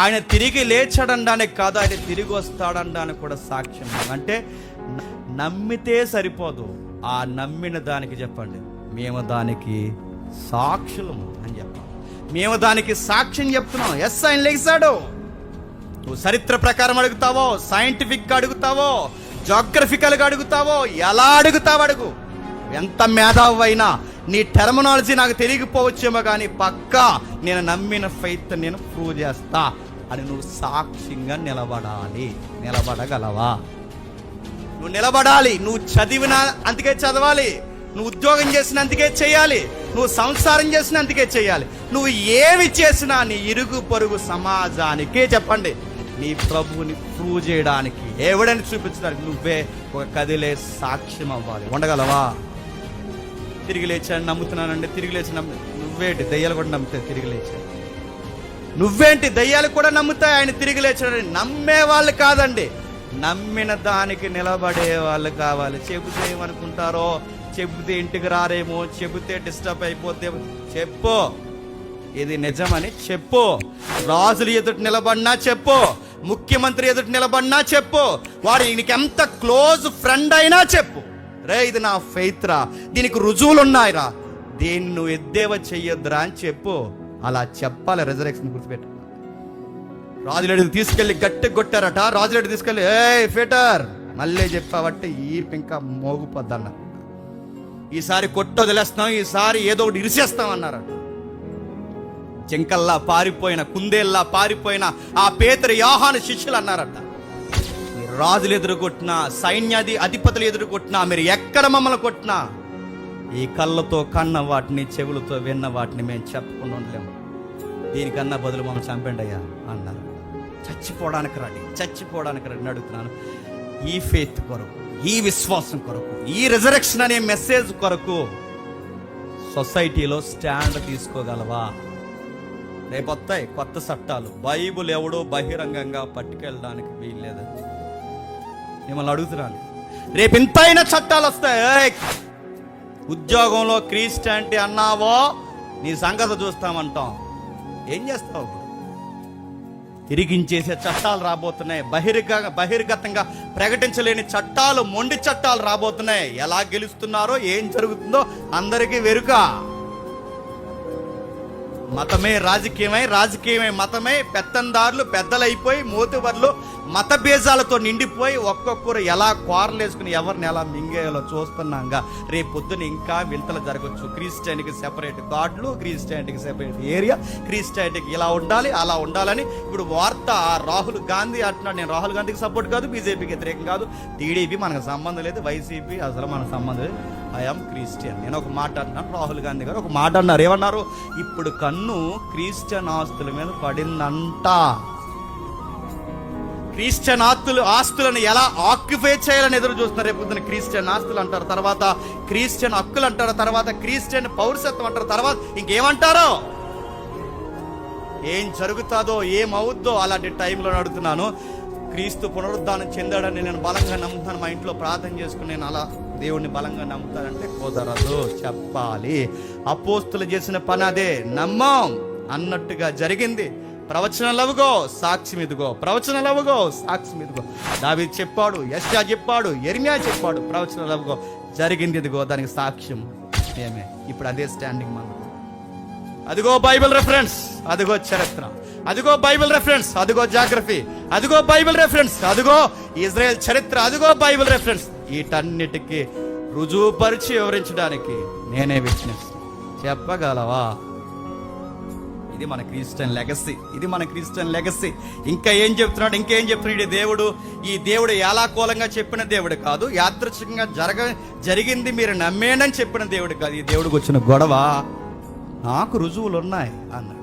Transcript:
ఆయన తిరిగి లేచాడనడానికి కాదు ఆయన తిరిగి వస్తాడనడానికి కూడా సాక్ష్యం అంటే నమ్మితే సరిపోదు. ఆ నమ్మిన దానికి చెప్పండి. మేము దానికి సాక్షులము అని చెప్పాం మేము దానికి సాక్ష్యం చెప్తున్నాం. ఎస్ ఆయన లేచాడు. నువ్వు చరిత్ర ప్రకారం అడుగుతావో సైంటిఫిక్గా అడుగుతావో జాగ్రఫికల్గా అడుగుతావో ఎలా అడుగుతావు అడుగు. ఎంత మేధావు అయినా నీ టెర్మినాలజీ నాకు తెలియకపోవచ్చేమో కానీ పక్కా నేను నమ్మిన ఫైత్ నేను ప్రూవ్ చేస్తా. అని నువ్వు సాక్ష్యంగా నిలబడాలి. నిలబడగలవా? నువ్వు నిలబడాలి. నువ్వు చదివిన అందుకే చదవాలి. నువ్వు ఉద్యోగం చేసిన అందుకే చేయాలి. నువ్వు సంసారం చేసిన అందుకే చేయాలి. నువ్వు ఏమి చేసినా నీ ఇరుగు పొరుగు సమాజానికే చెప్పండి. నీ ప్రభువుని ప్రూవ్ చేయడానికి ఎవడని చూపించడానికి నువ్వే ఒక కదిలే సాక్ష్యం అవ్వాలి. ఉండగలవా? తిరిగి లేచాను నమ్ముతున్నానండి. తిరిగి లేచి నమ్ము నువ్వేటి? దయ్యాలు కూడా నమ్ముతాయి తిరిగి లేచాడు నువ్వేంటి దయ్యాలు కూడా నమ్ముతాయి? ఆయన తిరిగి లేచాడని నమ్మే వాళ్ళు కాదండి. నమ్మిన దానికి నిలబడే వాళ్ళు కావాలి. చెబితే ఏమనుకుంటారో? చెబితే ఇంటికి రారేమో? చెబితే డిస్టర్బ్ అయిపోతే చెప్పు. ఇది నిజమని చెప్పు. రాజులు ఎదుటి నిలబడినా చెప్పు. ముఖ్యమంత్రి ఎదుటి నిలబడినా చెప్పు. వాడు నీకు ఎంత క్లోజ్ ఫ్రెండ్ అయినా చెప్పు. రే ఇది నా ఫెయిత్ రా దీనికి రుజువులు ఉన్నాయిరా దీన్ని నువ్వు ఎద్దేవా చెయ్యొద్దురా అని చెప్పు. అలా చెప్పాలి రిజర్వేషన్ గుర్తుపెట్టాలి రాజులేడు తీసుకెళ్ళి గట్టి కొట్టారట. రాజులేడు తీసుకెళ్ళి ఏ ఫేటర్! మళ్ళీ చెప్పావట్టే ఈ ఇంకా మోగుపోద్దన్న. ఈసారి కొట్ట వదిలేస్తాం ఈసారి ఏదో ఒకటి ఇరిసేస్తాం అన్నారట. జింకల్లా పారిపోయిన కుందేల్లా పారిపోయిన ఆ పేతరి యాహాన శిష్యులు అన్నారట. రాజులు ఎదురు కొట్టినా సైన్యాది అధిపతులు ఎదురు కొట్టినా మీరు ఎక్కడ మమ్మల్ని కొట్టినా ఈ కళ్ళతో కన్న వాటిని చెవులతో విన్న వాటిని మేము చెప్పకుండా ఉండలేము. దీనికన్నా బదులు మమ్మల్ని చంపండి అయ్యా అన్నారు. చచ్చిపోవడానికి రండి చచ్చిపోవడానికి రండి అడుగుతున్నాను. ఈ ఫెయిత్ కొరకు ఈ విశ్వాసం కొరకు ఈ రిజరెక్షన్ అనే మెసేజ్ కొరకు సొసైటీలో స్టాండ్ తీసుకోగలవా? రేపు కొత్త చట్టాలు. బైబుల్ ఎవడో బహిరంగంగా పట్టుకెళ్ళడానికి వీల్లేదు. మిమ్మల్ని అడుగుతున్నాను. రేపు ఇంతైనా చట్టాలు వస్తాయి. ఉద్యోగంలో ఉద్యోగంలో అంటే అన్నావో నీ సంగతి చూస్తామంటాం. ఏం చేస్తావు తిరిగించేసే చట్టాలు రాబోతున్నాయి. బహిర్గ బహిర్గతంగా ప్రకటించలేని చట్టాలు మొండి చట్టాలు రాబోతున్నాయి. ఎలా గెలుస్తున్నారో ఏం జరుగుతుందో అందరికీ వెరుక. మతమే రాజకీయమై రాజకీయమై మతమై. పెత్తందారులు పెద్దలైపోయి మోతుబర్లు మత బేజాలతో నిండిపోయి ఒక్కొక్కరు ఎలా కోరలేసుకుని ఎవరిని ఎలా మింగేయాలో చూస్తున్నాంగా. రేపు పొద్దున ఇంకా వింతలు జరగచ్చు. క్రిస్టియానికి సెపరేట్ గాడ్లు క్రిస్టియానిటీకి సెపరేట్ ఏరియా క్రిస్టియానిటీకి ఇలా ఉండాలి అలా ఉండాలని ఇప్పుడు వార్త రాహుల్ గాంధీ అంటున్నాడు. నేను రాహుల్ గాంధీకి సపోర్ట్ కాదు బీజేపీకి వ్యతిరేకం కాదు. టీడీపీ మనకు సంబంధం లేదు వైసీపీ అసలు మనకు సంబంధం లేదు. ఐఎమ్ క్రిస్టియన్ నేను ఒక మాట అంటున్నాను రాహుల్ గాంధీ గారు ఒక మాట అన్నారు. ఏమన్నారు? ఇప్పుడు కన్ను క్రిస్టియన్ ఆస్తుల మీద పడిందంట. క్రిస్టియన్ ఆస్తులు ఆస్తులను ఎలా ఆక్యుపై చేయాలని ఎదురు చూస్తున్నారు? రేపు పొద్దున క్రిస్టియన్ ఆస్తులు అంటారు తర్వాత క్రిస్టియన్ హక్కులు అంటారు తర్వాత క్రిస్టియన్ పౌరసత్వం అంటారు తర్వాత ఇంకేమంటారో? ఏం జరుగుతుందో ఏమవుద్దో అలాంటి టైంలో అడుగుతున్నాను. క్రీస్తు పునరుద్ధానం చెందాడని నేను బలంగా నమ్ముతాను. మా ఇంట్లో ప్రార్థన చేసుకుని నేను అలా దేవుణ్ణి బలంగా నమ్ముతానంటే కుదరదు. చెప్పాలి. అపోస్తులు చేసిన పని అదే. నమ్మం. అన్నట్టుగా జరిగింది. ప్రవచనలవుగో సాక్ష్యం ఇదిగో ప్రవచనం లవుగో సాక్ష్యం ఇదిగో దావి చెప్పాడు యశ్యా చెప్పాడు ఎర్మియా చెప్పాడు ప్రవచనలవుగో. జరిగింది ఇదిగో దానికి సాక్ష్యం. మేమే ఇప్పుడు అదే స్టాండింగ్ మనం అదిగో బైబిల్ రెఫరెన్స్ అదిగో చరిత్ర. అదిగో బైబిల్ రెఫరెన్స్ అదిగో జాగ్రఫీ అదిగో బైబిల్ రెఫరెన్స్ అదిగో ఇజ్రాయెల్ చరిత్ర. అదిగో బైబిల్ రెఫరెన్స్ వీటన్నిటికీ రుజువుపరిచి వివరించడానికి నేనే విట్నెస్ చెప్పగలవా? ఇది మన క్రిస్టియన్ లెగసీ. ఇది మన క్రిస్టియన్ లెగసీ. ఇంకా ఏం చెప్తున్నాడు? ఇంకేం చెప్తున్నాడు? ఈ దేవుడు ఈ దేవుడు ఎలాకూలంగా చెప్పిన దేవుడు కాదు యాదృచ్ఛికంగా జరగ జరిగింది మీరు నమ్మేనని చెప్పిన దేవుడు కాదు. ఈ దేవుడికి వచ్చిన గొడవ నాకు రుజువులు ఉన్నాయి అన్నాడు.